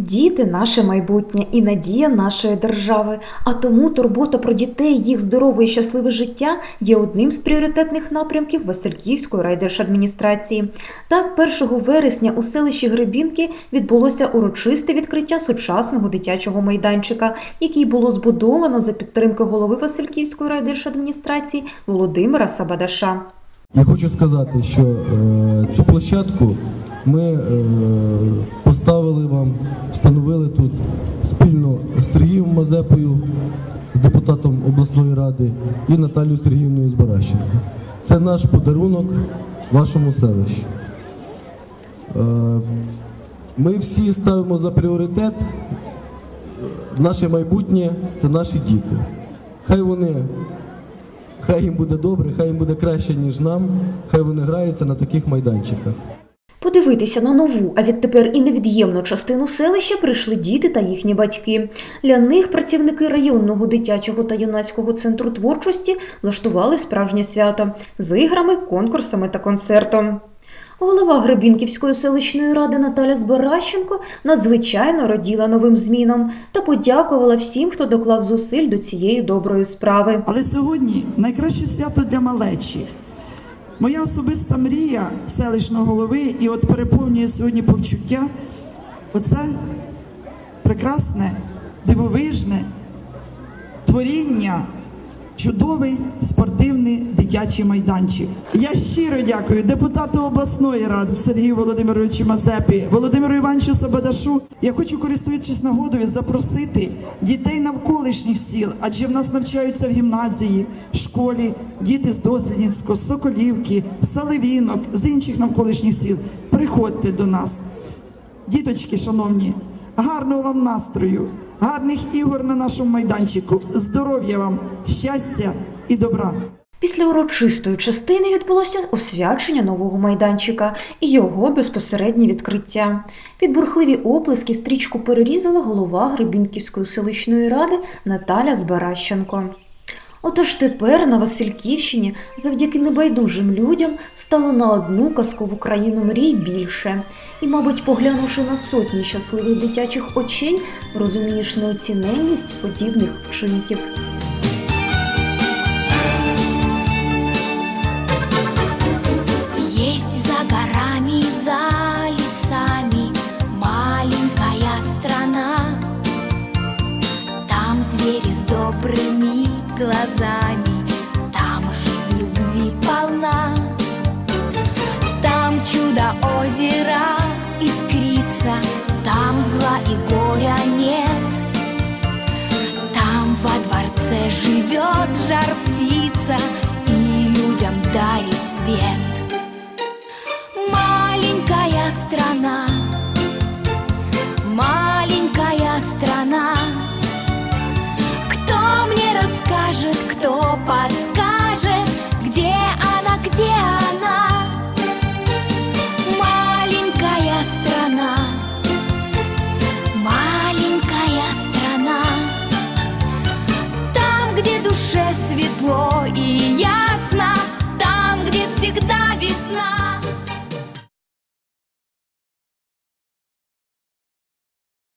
Діти наше майбутнє і надія нашої держави. А тому турбота про дітей, їх здорове і щасливе життя є одним з пріоритетних напрямків Васильківської райдержадміністрації. Так, 1 вересня у селищі Гребінки відбулося урочисте відкриття сучасного дитячого майданчика, який було збудовано за підтримки голови Васильківської райдержадміністрації Володимира Сабадаша. Я хочу сказати, що е, цю площадку ми е, поставили вам, встановили тут спільно з Сергієм Мазепою, з депутатом обласної ради і Наталією Сергіївною Збаращенко. Це наш подарунок вашому селищу. Е, ми всі ставимо за пріоритет е, наше майбутнє це наші діти. Хай вони Хай їм буде добре, хай їм буде краще, ніж нам, хай вони граються на таких майданчиках. Подивитися на нову, а відтепер і невід'ємну частину селища прийшли діти та їхні батьки. Для них працівники районного дитячого та юнацького центру творчості влаштували справжнє свято з іграми, конкурсами та концертом. Голова Гребінківської селищної ради Наталя Збаращенко надзвичайно раділа новим змінам та подякувала всім, хто доклав зусиль до цієї доброї справи. Але сьогодні найкраще свято для малечі. Моя особиста мрія селищного голови, і от переповнює сьогодні повчуття. Оце прекрасне, дивовижне творіння, чудовий спортивний дитячий майданчик. Я щиро дякую депутату обласної ради Сергію Володимировичу Мазепі, Володимиру Івановичу Сабадашу. Я хочу, користуючись нагодою, запросити дітей навколишніх сіл, адже в нас навчаються в гімназії, школі, діти з Дослідницького, Соколівки, Саливінок, з інших навколишніх сіл. Приходьте до нас. Діточки, шановні, гарного вам настрою, гарних ігор на нашому майданчику, здоров'я вам, щастя і добра. Після урочистої частини відбулося освячення нового майданчика і його безпосереднє відкриття. Під бурхливі оплески стрічку перерізала голова Гребінківської селищної ради Наталя Збаращенко. Отож тепер на Васильківщині завдяки небайдужим людям стало на одну казкову країну мрій більше. І, мабуть, поглянувши на сотні щасливих дитячих очей, розумієш неоціненність подібних вчинків. Есть Казани, там жизнь любви полна, там чудо озера искрится, там зла и горе.